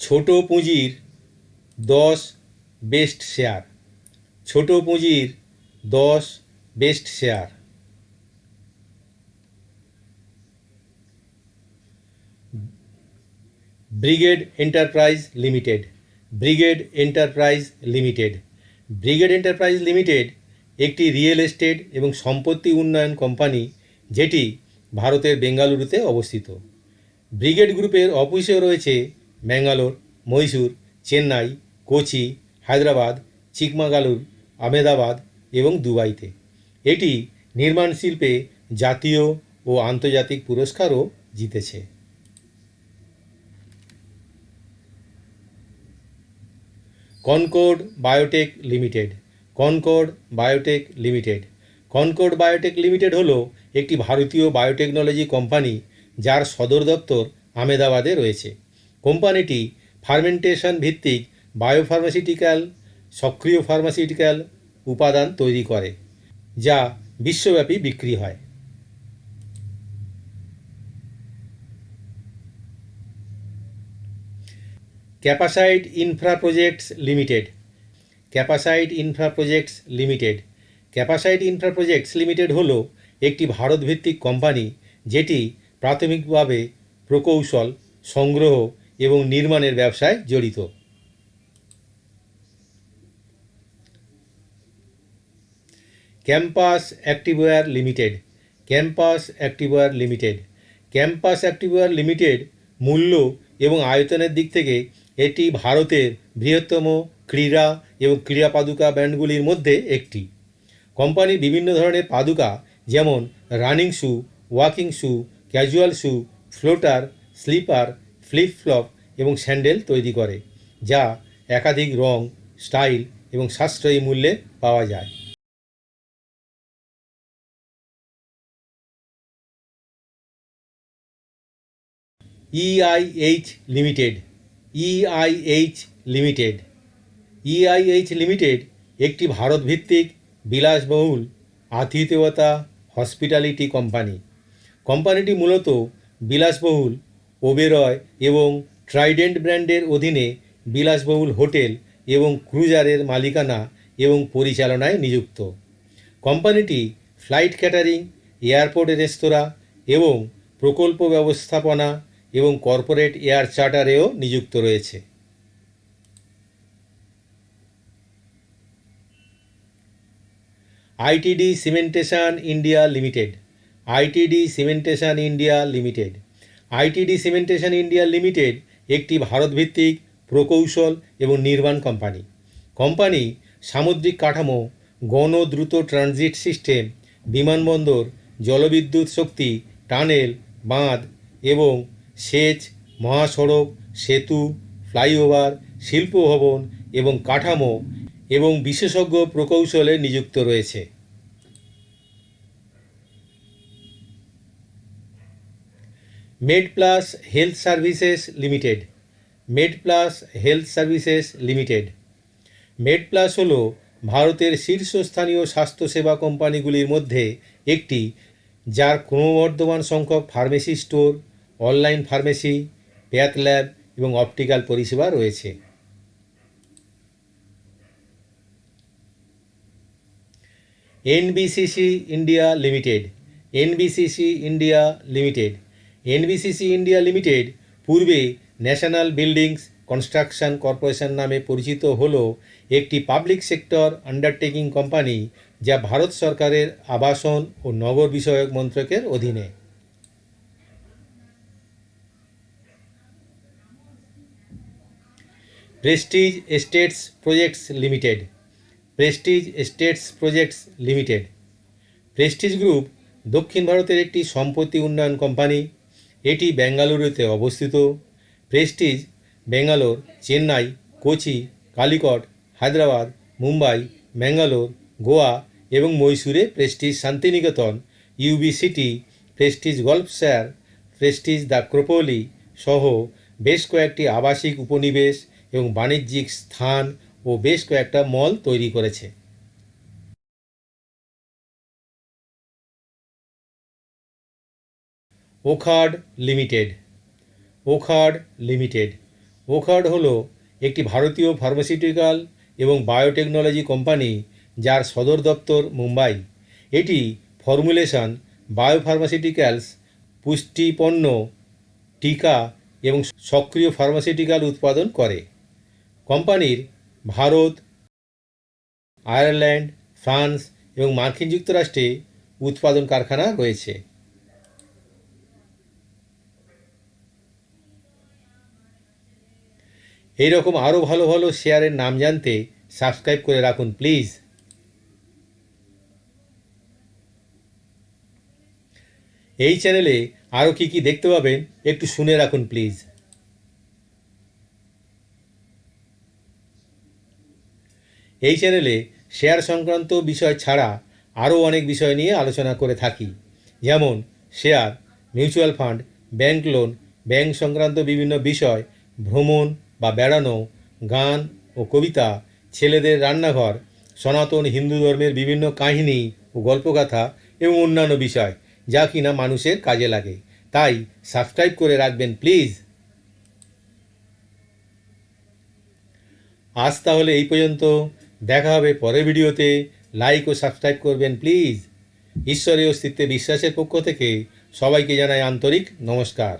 ছোট পুঁজির দশ বেস্ট শেয়ার ছোট পুঁজির দশ best share Brigade Enterprise Limited. Brigade Enterprise Limited. Brigade Enterprise Limited একটি রিয়েল এস্টেট এবং সম্পত্তি উন্নয়ন কোম্পানি যেটি ভারতের বেঙ্গালুরুতে অবস্থিত। ব্রিগেড গ্রুপের অফিসও রয়েছে ব্যাঙ্গালোর মহীশূর, চেন্নাই, কোচি, হায়দ্রাবাদ চিকমাগালুর আহমেদাবাদ এবং দুবাইতে। এটি নির্মাণ শিল্পে জাতীয় ও আন্তর্জাতিক পুরস্কারও জিতেছে। Concord Biotech Limited. Concord Biotech Limited. Concord Biotech Limited হলো একটি ভারতীয় বায়োটেকনোলজি কোম্পানি যার সদর দপ্তর আহমেদাবাদে রয়েছে। কোম্পানিটি ফার্মেন্টেশন ভিত্তিক বায়োফার্মাসিউটিক্যাল, সক্রিয় ফার্মাসিউটিক্যাল উপাদান তৈরি করে, যা বিশ্বব্যাপী বিক্রি হয়। Capacite Infra Projects Limited. Capacite Infra Projects Limited. Capacite Infra Projects Limited হল একটি ভারতভিত্তিক কোম্পানি যেটি প্রাথমিকভাবে প্রকৌশল, সংগ্রহ এবং নির্মাণের ব্যবসায় জড়িত। Campus Activewear Limited. Campus Activewear Limited. Campus Activewear Limited মূল্য এবং আয়তনের দিক থেকে এটি ভারতের বৃহত্তম ক্রীড়া এবং ক্রীড়া পাদুকা ব্র্যান্ডগুলির মধ্যে একটি। কোম্পানি বিভিন্ন ধরনের পাদুকা যেমন running shoe, walking shoe, casual shoe, floater, slipper flip flop এবং স্যান্ডেল তৈরি করে, যা একাধিক রং, স্টাইল এবং সাশ্রয়ী মূল্যে পাওয়া যায়। EIH Limited EIH Limited EIH Limited একটি ভারতভিত্তিক বিলাসবহুল আতিথেয়তা হসপিটালিটি কোম্পানি কোম্পানিটি মূলত বিলাসবহুল ওবেরয় এবং ট্রাইডেন্ট ব্র্যান্ডের অধীনে বিলাসবহুল হোটেল এবং ক্রুজারের মালিকানা এবং পরিচালনায় নিযুক্ত। কোম্পানিটি ফ্লাইট ক্যাটারিং, এয়ারপোর্ট রেস্তোরাঁ এবং প্রকল্প ব্যবস্থাপনা এবং কর্পোরেট এয়ার চার্টারেও নিযুক্ত রয়েছে। ITD Cementation India Limited. ITD Cementation India Limited. ITD Cementation India Limited একটি ভারতভিত্তিক প্রকৌশল এবং নির্মাণ কোম্পানি। কোম্পানি সামুদ্রিক কাঠামো গণ দ্রুত ট্রানজিট সিস্টেম, বিমানবন্দর, জলবিদ্যুৎ শক্তি, টানেল, বাঁধ এবং সেচ, মহাসড়ক, সেতু, ফ্লাইওভার শিল্প ভবন এবং কাঠামো এবং বিশেষজ্ঞ প্রকৌশলে নিযুক্ত রয়েছে। Med Plus Health Services Limited Med Plus Health Services Limited Med Plus হল ভারতের শীর্ষস্থানীয় স্বাস্থ্যসেবা কোম্পানিগুলির মধ্যে একটি, যার ক্রমবর্ধমান সংখ্যক pharmacy store, online pharmacy, path lab এবং অপটিক্যাল পরিষেবা রয়েছে। NBCC India Limited NBCC India Limited NBCC India Limited পূর্বে ন্যাশনাল বিল্ডিংস কনস্ট্রাকশন কর্পোরেশন নামে পরিচিত হল একটি পাবলিক সেক্টর আন্ডারটেকিং কোম্পানি যা ভারত সরকারের আবাসন ও নগর বিষয়ক মন্ত্রকের অধীনে। Prestige Estates Projects Limited Prestige Estates Projects Limited Prestige Group দক্ষিণ ভারতের একটি সম্পত্তি উন্নয়ন কোম্পানি এটি বেঙ্গালুরুতে অবস্থিত। প্রেস্টিজ, বেঙ্গালোর, চেন্নাই, কোচি, কালিকট, হায়দ্রাবাদ, মুম্বাই, ম্যাঙ্গালোর, গোয়া এবং মহীশূরে Prestige Shantiniketan, UB City, Prestige Golfshire Prestige the Acropolis সহ বেশ কয়েকটি আবাসিক উপনিবেশ এবং বাণিজ্যিক স্থান ও বেশ কয়েকটা মল তৈরি করেছে। ওখার্ড লিমিটেড। ওখার্ড লিমিটেড। ওখার্ড হলো একটি ভারতীয় ফার্মাসিউটিক্যাল এবং বায়োটেকনোলজি কোম্পানি যার সদর দপ্তর মুম্বাই। এটি ফর্মুলেশন বায়োফার্মাসিউটিক্যালস, পুষ্টিপণ্য, টিকা এবং সক্রিয় ফার্মাসিউটিক্যাল উৎপাদন করে। কোম্পানির ভারত, আয়ারল্যান্ড, ফ্রান্স এবং মার্কিন যুক্তরাষ্ট্রে উৎপাদন কারখানা রয়েছে। এই রকম আরও ভালো ভালো শেয়ারের নাম জানতে সাবস্ক্রাইব করে রাখুন, প্লিজ। এই চ্যানেলে আরও কী কী দেখতে পাবেন, একটু শুনে রাখুন, প্লিজ। এই চ্যানেলে শেয়ার সংক্রান্ত বিষয় ছাড়া আরও অনেক বিষয় নিয়ে আলোচনা করে থাকি। যেমন, share, mutual fund, bank loan, bank সংক্রান্ত বিভিন্ন বিষয়, ভ্রমণ বা বেড়ানো, গান ও কবিতা, ছেলেদের রান্নাঘর, সনাতন হিন্দু ধর্মের বিভিন্ন কাহিনী ও গল্পকথা এবং অন্যান্য বিষয়, যা কিনা মানুষের কাজে লাগে। তাই সাবস্ক্রাইব করে রাখবেন, প্লিজ। আজ তাহলে এই পর্যন্ত। দেখা হবে পরের ভিডিওতে। লাইক ও সাবস্ক্রাইব করবেন, প্লিজ। ঈশ্বরের অস্তিত্বে বিশ্বাসের পক্ষ থেকে সবাইকে জানাই আন্তরিক নমস্কার।